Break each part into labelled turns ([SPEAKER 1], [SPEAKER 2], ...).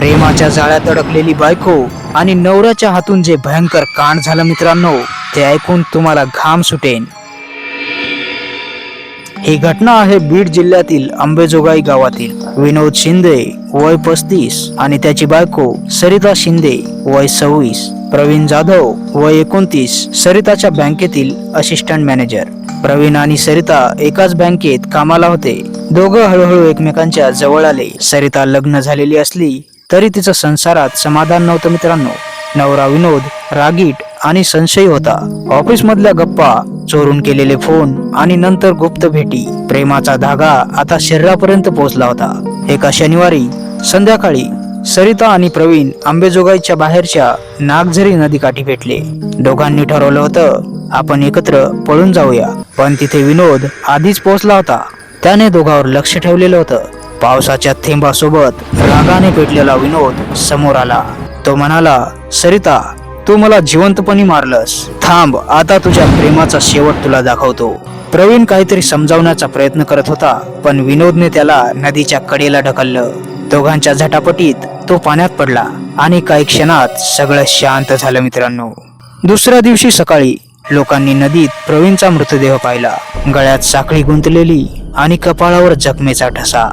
[SPEAKER 1] प्रेमाच्या जाळ्यात अडकलेली बायको आणि नवऱ्याच्या हातून जे भयंकर कांड झालं मित्रांनो ते ऐकून तुम्हाला घाम सुटेन. ही घटना आहे बीड जिल्ह्यातील अंबेजोगाई गावातील. विनोद शिंदे वय पस्तीस आणि त्याची बायको सरिता शिंदे वय सव्वीस. प्रवीण जाधव वय एकोणतीस. सरिताच्या बँकेतील असिस्टंट मॅनेजर प्रवीण आणि सरिता एकाच बँकेत कामाला होते. दोघं हळूहळू एकमेकांच्या जवळ आले. सरिता लग्न झालेली असली तरी तिचं संसारात समाधान नव्हतं मित्रांनो. नवरा विनोद रागीट आणि संशयी होता. ऑफिस मधल्या गप्पा चोरून केलेले फोन आणि नंतर गुप्त भेटी. प्रेमाचा धागा आता शरीरापर्यंत पोहोचला होता. एका शनिवारी संध्याकाळी सरिता आणि प्रवीण आंबेजोगाईच्या बाहेरच्या नागझरी नदीकाठी भेटले. दोघांनी ठरवलं होतं आपण एकत्र पळून जाऊया. पण तिथे विनोद आधीच पोहोचला होता. त्याने दोघांवर लक्ष ठेवलेलं होतं. पावसाच्या थेंबासोबत रागाने पेटलेला विनोद समोर आला. तो म्हणाला सरिता तू मला जिवंतपणी मारलंस. थांब आता तुझ्या प्रेमाचा शेवट तुला दाखवतो. प्रवीण काहीतरी समजावण्याचा प्रयत्न करत होता पण विनोदने त्याला नदीच्या कडेला ढकललं. दोघांच्या झटापटीत तो पाण्यात पडला आणि काही क्षणात सगळं शांत झालं मित्रांनो. दुसऱ्या दिवशी सकाळी लोकांनी नदीत प्रवीणचा मृतदेह पाहिला. गळ्यात साखळी गुंतलेली आणि कपाळावर जखमेचा ठसा.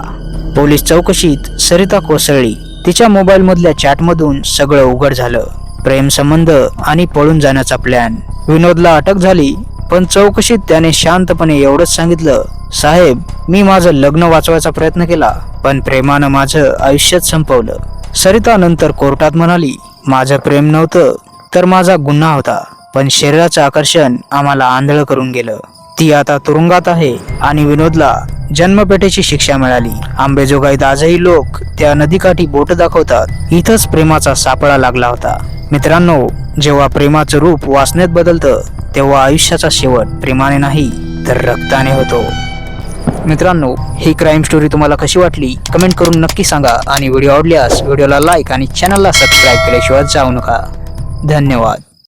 [SPEAKER 1] पोलीस चौकशीत सरिता कोसळली. तिच्या मोबाईलमधल्या चॅटमधून सगळं उघड झालं. प्रेम संबंध आणि पळून जाण्याचा प्लॅन विनोदला अटक झाली पण चौकशीत त्याने शांतपणे एवढंच सांगितलं साहेब मी माझं लग्न वाचवायचा प्रयत्न केला पण प्रेमानं माझं आयुष्यात संपवलं. सरिता नंतर कोर्टात म्हणाली माझं प्रेम नव्हतं तर माझा गुन्हा होता पण शरीराचं आकर्षण आम्हाला आंधळ करून गेलं. ती आता तुरुंगात आहे आणि विनोदला जन्मपेठेची शिक्षा मिळाली. आंबेजोगाईत आजही लोक त्या नदीकाठी बोट दाखवतात. इथंच प्रेमाचा सापळा लागला होता. मित्रांनो जेव्हा प्रेमाचं रूप वासनेत बदलतं तेव्हा आयुष्याचा शेवट प्रेमाने नाही तर रक्ताने होतो. मित्रांनो ही क्राईम स्टोरी तुम्हाला कशी वाटली? कमेंट करून नक्की सांगा. आणि व्हिडिओ आवडल्यास व्हिडिओला लाईक आणि चॅनलला सबस्क्राईब केल्याशिवाय जाऊ नका. धन्यवाद.